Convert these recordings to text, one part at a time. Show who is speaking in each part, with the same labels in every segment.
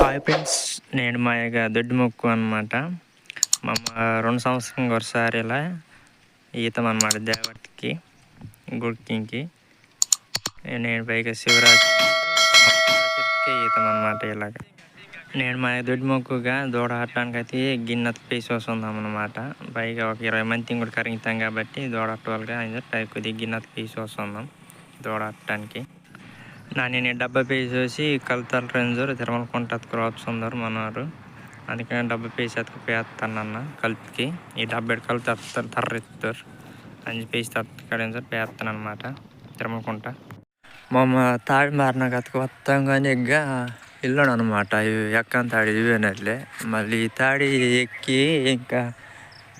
Speaker 1: Hi friends నేను మా యొక్క దొడ్డి మొక్కు అనమాట మా అమ్మ రెండు సంవత్సరం ఒకసారి ఇలా ఈతం అనమాట దేవతకి గుడికి నేను పైగా శివరాత్రి శివరాత్రికి ఈతం అనమాట ఇలాగ నేను మా దొడ్డి మొక్కుగా దూడ ఆడటానికి అయితే గిన్నె పీస్ వస్తుందాం అనమాట పైగా ఒక ఇరవై మంది కూడా కరుగుతాం కాబట్టి దూడ ఆడవాళ్ళగా పై కొద్దిగా గిన్నె పీస్ వస్తుందాం దూడ ఆడటానికి ನಾನು ಡಬ್ಬ ಬೇಯಿಸಿ ಕಲ್ತಲ್ ರೇಂಜರ್ ತಿರುಮಲ ಕೊಂಟ ಕ್ರಾಪ್ಸ್ ಅಂದರು ಮನೋರು ಅದಕ್ಕೆ ಡಬ್ಬ ಬೇಯಿಸಿ ಅದಕ್ಕೆ పేస్తానన్న కలిపికి ఈ డబ్బా కలిపి తెస్తారు తర్రెత్తారు అంజి పేసి తత్త కడేంజర్ పేస్తాను అనమాట తిరుమలకుంట మమ్మ తాడి మారిన కథకు వస్తాం కానీ ఎగ్గ ఇల్లుడు అనమాట ఇవి ఎక్కని తాడి ఇవేనట్లే మళ్ళీ ఈ తాడి ఎక్కి ఇంకా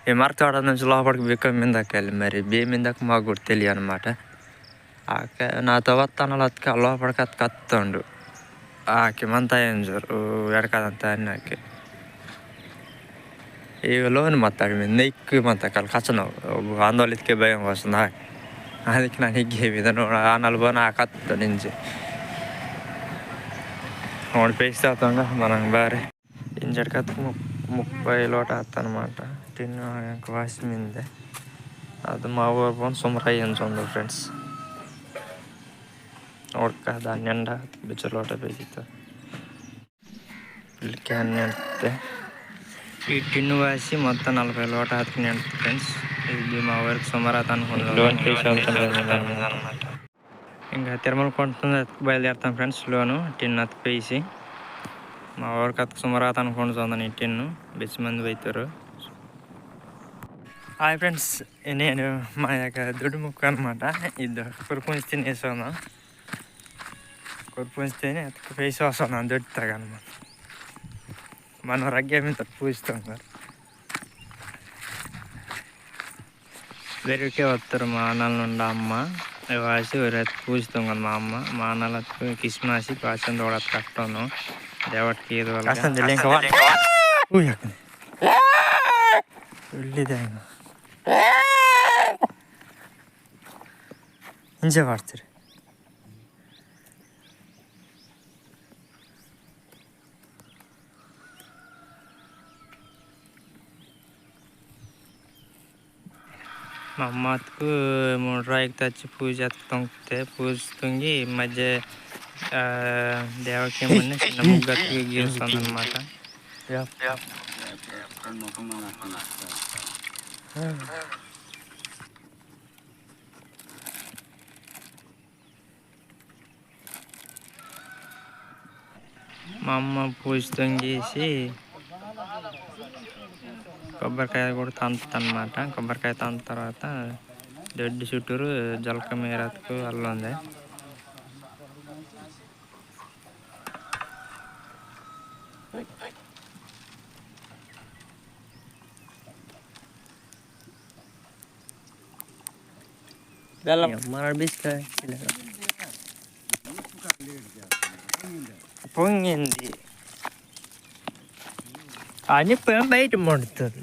Speaker 1: ఈ మరతోడ నుంచి లోపలికి బిక్క మీదకెళ్ళి మరి బే మీదకి మాకు కూడా తెలియదు అనమాట ಆಕೆ ನಾ ತವತ್ತನಲ್ಲ ಅದಕ್ಕೆ ಲೋಪಡ್ಕ ಅದು ಕತ್ತೊಂಡು ಆಕೆ ಮಂತ ಎಂಜರು ಎಡ್ಕದಂತ ಅನ್ನಕ್ಕೆ ಈಗ ಲೋನ್ ಮತ್ತಾಗ ನೆಕ್ಕು ಮತ್ತ ಕಲ್ ಕಚನವು ಆಂದೋಲಿದಕ್ಕೆ ಭಯ ವಸಂದ ಅದಕ್ಕೆ ನಾನು ಹಿಗ್ಗೆ ಇದೆ ನೋಡ ಆ ನಲ್ಬೋನ ಆ ಕತ್ತ ನಿಂಜೆ ನೋಡಿ పేస్తాతంగా మనం బారే ఇంజడి కత్తి ముప్పై లోట అనమాట తిన్న వాసి మీదే అది మా ఊరు పోను और का धान्य अंडा बेचर लौटा ఈ టిన్ను వేసి మొత్తం నలభై లోట అతికిని ఎండుతుంది ఫ్రెండ్స్ ఇది మా ఊరికి సుమారాత అనుకున్నాం ఇంకా తిరుమల కొంటుంది అతికి బయలుదేరుతాం ఫ్రెండ్స్ లోను టిన్ అతికిపోయేసి మా ఊరికి అతికి సుమారాత అనుకుంటుందని ఈ టిన్ను బెచ్చి మంది పోతారు హాయ్ ఫ్రెండ్స్ నేను మా యొక్క దుడుముక్కు అనమాట ఇది కొంచెం తినేసాను ಕೊರ್ಪುಂಚ್ತೇನೆ ಅದಕ್ಕೆ ಫೇಸ್ ನಾನು ದೊಡ್ಡ ತಗೊಂಡು మనం రగ్గే మీద పూజిస్తాం సార్ వెరికే వస్తారు మా అన్నల నుండి అమ్మ వాసి ఎవరైతే పూజిస్తాం కదా మా అమ్మ మా అన్నలకు కిస్మాసి పాసం తోడ కట్టాను దేవటికి ఏదో వెళ్ళిదే ఇంచే పడుతుంది మా అమ్మకు మూడు రాయికి తెచ్చి పూజ తొంగితే పూజ తొంగి మధ్య దేవకి చిన్న ముగ్గకి గీస్తుంది అనమాట మా అమ్మ పూజ తొంగేసి కొబ్బరికాయ కూడా తంత అనమాట కొబ్బరికాయ తంత తర్వాత దొడ్డి చుట్టూరు జలక మీరతకు అల్లుంది పొంగింది అని బయట మండుతుంది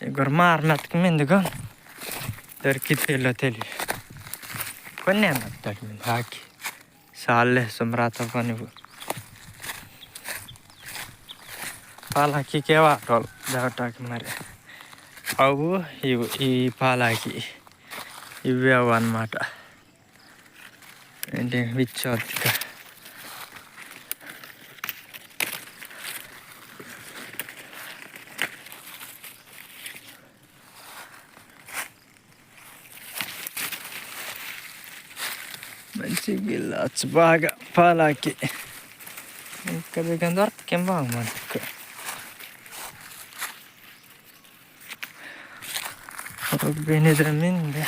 Speaker 1: మెంగవాలి Igor maarnat mindigo దొరికితేలో తెలియదు కొన్ని అన్నట్టు మీద హాకి సాల్లే సుమ్రాత పని పాలాకి వాటోళ్ళు దాటాకి మరి అవు ఇవి ఈ పాలాకి ఇవి అవు అనమాట ఏంటి విచ్చోత్తిగా ರಂಚಿಗಿಲ್ಲ ಭಾಗ ಪಾಲಾಕಿ ಬೇಕಂದ್ರೆ ಅರ್ಥ ಕೆಂಬ ಮಾಡಬೇಕು ಹೋಗಿ ಬೇನಿದ್ರ ನಿಂದೆ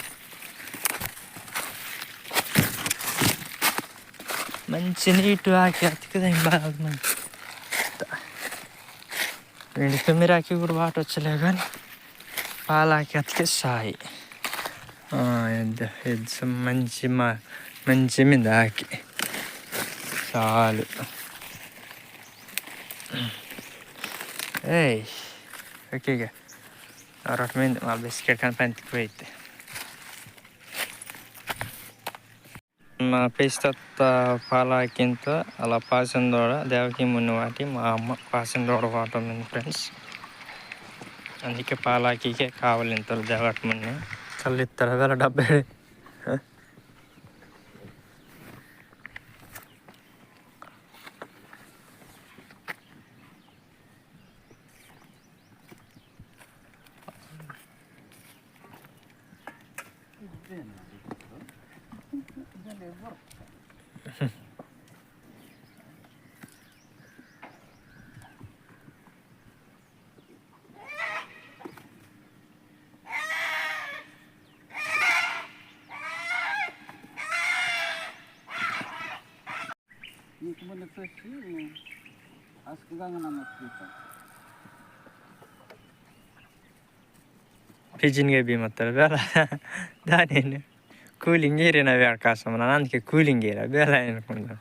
Speaker 1: మంచి నీటు ఆకి అతికిదా బాగా మంచి రెండు కెమెరాకి కూడా వాట వచ్చలే కానీ పాలాకి అతికే సాయి మంచి మా మంచి మీద ಹಾಕಿ చాలు ఏయ్ ఓకే ఇక రొట్టమైంది మా బిస్కెట్ కానీ పంతికి పోయితే మా పేస్త పాలాకింత అలా పాసిందోడ దేవకి మున్ని వాటి మా అమ్మ పాసిందోడ వాటం ఫ్రెండ్స్ అందుకే పాలాకికే కావాలి ఇంత దేవటి మున్ని కళ్ళు ఇస్తారు వేల డెబ్బై
Speaker 2: Никому не просил, а
Speaker 1: с куда она нам ответила? ಫ್ರಿಜ್ಜಿನ ಬಿ ಮತ್ತಾರೆ ಬೇಲ ದಾನೇನು ಕೂಲಿಂಗ್ ಏರಿನ ಬೇಡ ಕಾಸು ನಾನು ಅದಕ್ಕೆ ಕೂಲಿಂಗ್ ಏರ ಬೇಲ ಏನ್ಕೊಂಡು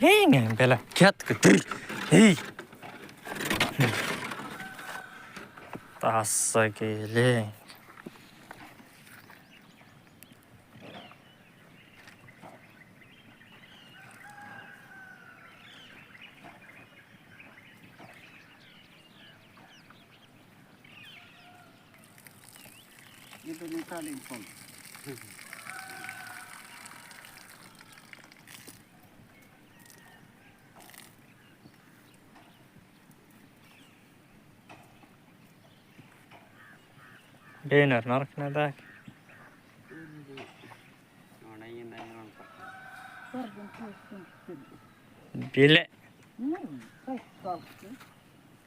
Speaker 2: Lingan Bella. jätku. ei.
Speaker 1: tassagi ling. Ibu ni kaling pun. ඩේනර් නරක්න දා බිල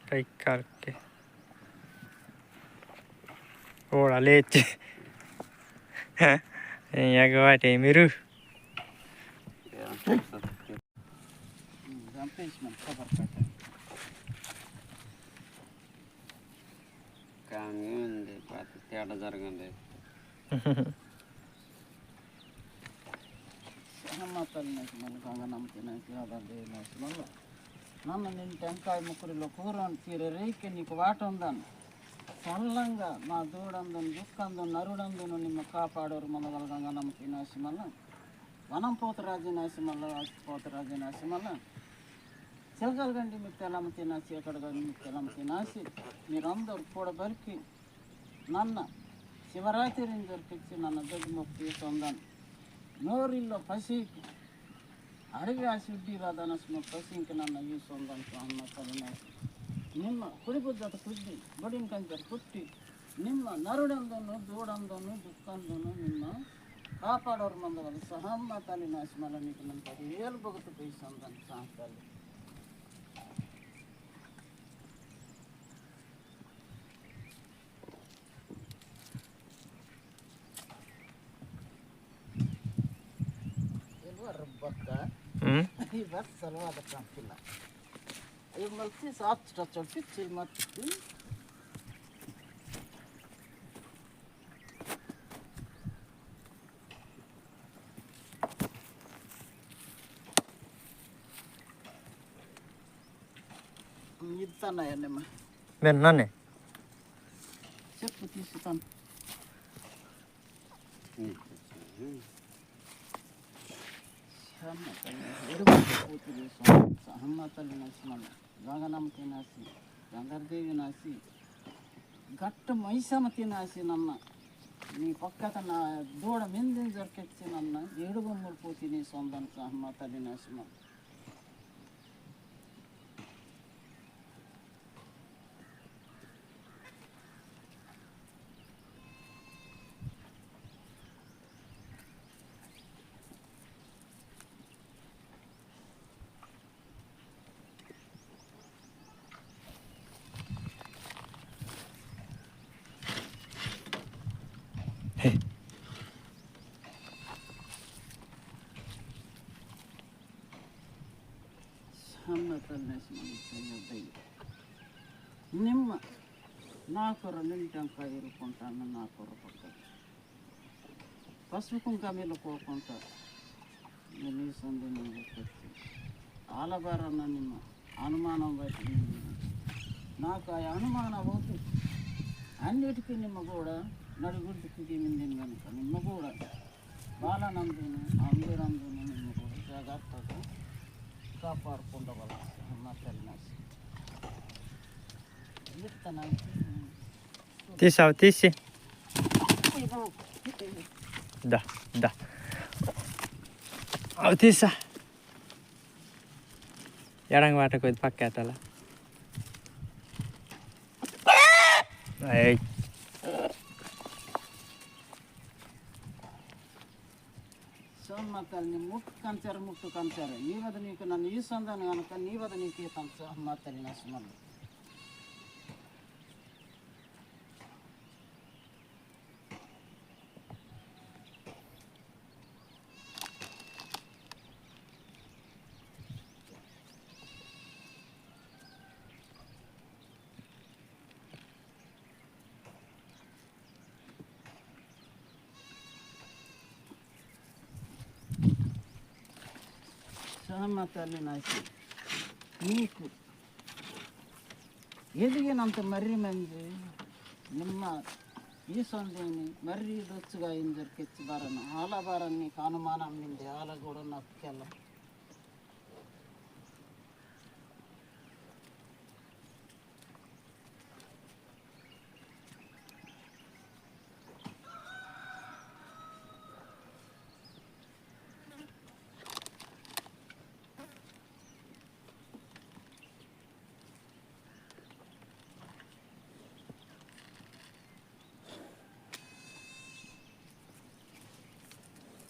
Speaker 2: පයිකාල්කේ ඕඩ ලේච්චේ
Speaker 3: යගවාට එමිරු කාමන් දෙ පත తేడా జరగండి.
Speaker 2: సహమతలు గంగ నేను టెంకాయ ముక్కురిలో కూర తీరే రేకి నీకు వాట ఉందాను. చల్లంగా మా దూడందును దుఃఖందును నరుడందును నిమ్మ కాపాడోరు మన గంగ నమ్మకినాసి మళ్ళీ. వనం పోతరాజు నాశమల్ల మళ్ళీ పోతరాజు నాశమల్ల మళ్ళీ. చిలకలగండి మీకు తెలమ తినాసి ఎక్కడ మీకు తెలమ తినాసి. మీరందరూ బరికి ನನ್ನ ಶಿವರಾತ್ರಿಯಿಂದ ದೊರಕಿಸಿ ನನ್ನ ದೊಡ್ಡ ಮುಕ್ತಿ ತಂದನು ನೋರಿಲ್ಲ ಪಸಿಕು ಅರಿವೆ ಸಿಡ್ಡಿರಾದನ ಸುಮ್ಮ ಪಸಿಂಕ ನನ್ನ ಈ ಸೊಂದಂತ ಅನ್ನ ತಲೆ ನಿಮ್ಮ ಕುಡಿಬುದ್ದ ಕುದ್ದಿ ಬಡಿನ ಕಂಜರ್ ಕುಟ್ಟಿ ನಿಮ್ಮ ನರುಡಂದನು ದೂಡಂದನು ದುಃಖಂದನು ನಿಮ್ಮ ಕಾಪಾಡೋರು ಮಂದವರು ಸಹ ತಲೆ ನಾಶ ಮಲ ನಿಂತು ನಂತರ ಹೇಳ್ಬಹುದು ಬಯಸಂದನು ಸಾಂತಲ್ಲಿ river salvada
Speaker 1: tranquila.
Speaker 2: Eu maltis atratolfi tilmattin. Ήταν ένεμα. Δεν να είναι. Σε που
Speaker 1: τι ήταν. Mm.
Speaker 2: చెప్పు తీసుతాను సహమ్మతల్లి నాసి మన గంగనమ్మకి నాసి గంగాదేవి నాసి గట్ట మైసమతి నాసి నన్న నీ పక్కత నా దూడ మిందిని దొరికెచ్చి నన్న ఏడు బొమ్మలు పోతి నీ సొంతం సహమ్మతల్లి తల్లి మన నిమ్మ నా కూర నింటంకాయ ఇరుకుంటాను నా కూర పక్కన పసుపు కుంకమీలు పోకుంటా నేను సందు నేను ఆలబారన్న నిమ్మ అనుమానం బయట నాకు ఆ అనుమానం అవుతుంది. అన్నిటికీ నిమ్మ కూడా నడుగుడికి దిగింది కనుక నిమ్మ కూడా బాలనందును అందరందును నిమ్మ కూడా జాగ్రత్తగా కాపాడుకుండవలసి అమ్మ తల్లినాసి Тиша,
Speaker 1: тиші. Да, да. Autissa. Jarang vaata kuit pakkaa täällä. Ei. ಮಾತಾಡಿ
Speaker 2: ಮುಖ ಕಂಚಾರ ಮುಟ್ಟು ಕಂಚಾರ ನೀವದ ನೀವು ನಾನು ಈ ಸಂಧಾನ ನೀವದ ನೀವು ಕಂಚ ಮಾತಾಡಿ ನಾ ಸುಮ್ಮನೆ మా కంచ తల్లి నాకు నీకు ఎదిగినంత మర్రి మంది నిమ్మ ఈ సొందేని మర్రి రొచ్చుగా ఇంజర్కెచ్చి బారన ఆల బారని నీకు అనుమానం నింది ఆల కూడా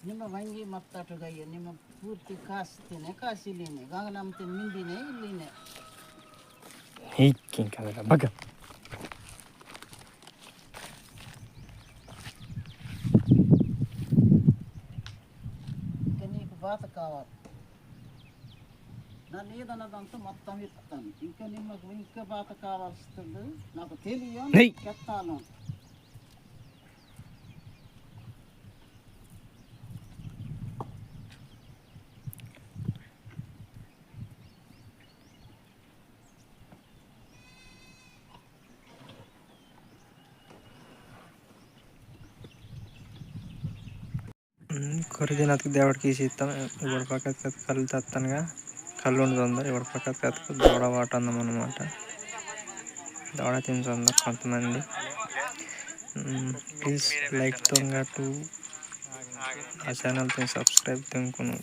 Speaker 2: ನಿಮ್ಮ ವಂಗಿ ಮತ್ತಟುಗಯ್ಯ ನಿಮ್ಮ ಪೂರ್ತಿ ಕಾಸ್ತೀನಿ ಕಾಸಿಲೀನೆ ಗಂಗನಂತೆ ಮಿಂದಿನೇ ಇಲ್ಲಿನೇ
Speaker 1: హీకింగ్ కదరా బగ్గ
Speaker 2: ఇంకా నీకు బాత కావాలి నన్ను ఏదన్నదంతా మొత్తం ఇస్తాను ఇంకా నిమ్మకు ఇంకా బాత కావాల్సింది నాకు తెలియ
Speaker 1: నెయ్.
Speaker 2: చెప్తాను
Speaker 1: కొరిది నతుకు దేవుడికి తీసి ఇస్తాం ఇప్పుడు పక్కకి కత్తి కళ్ళు తెస్తానుగా కళ్ళు ఉంటుంది ఇప్పుడు పక్కకి కత్తుకు దవడ వాట ఉందాం అనమాట దవడ తింటుంది కొంతమంది ప్లీజ్ లైక్ దొంగ టు ఆ ఛానల్ సబ్స్క్రైబ్ తింకును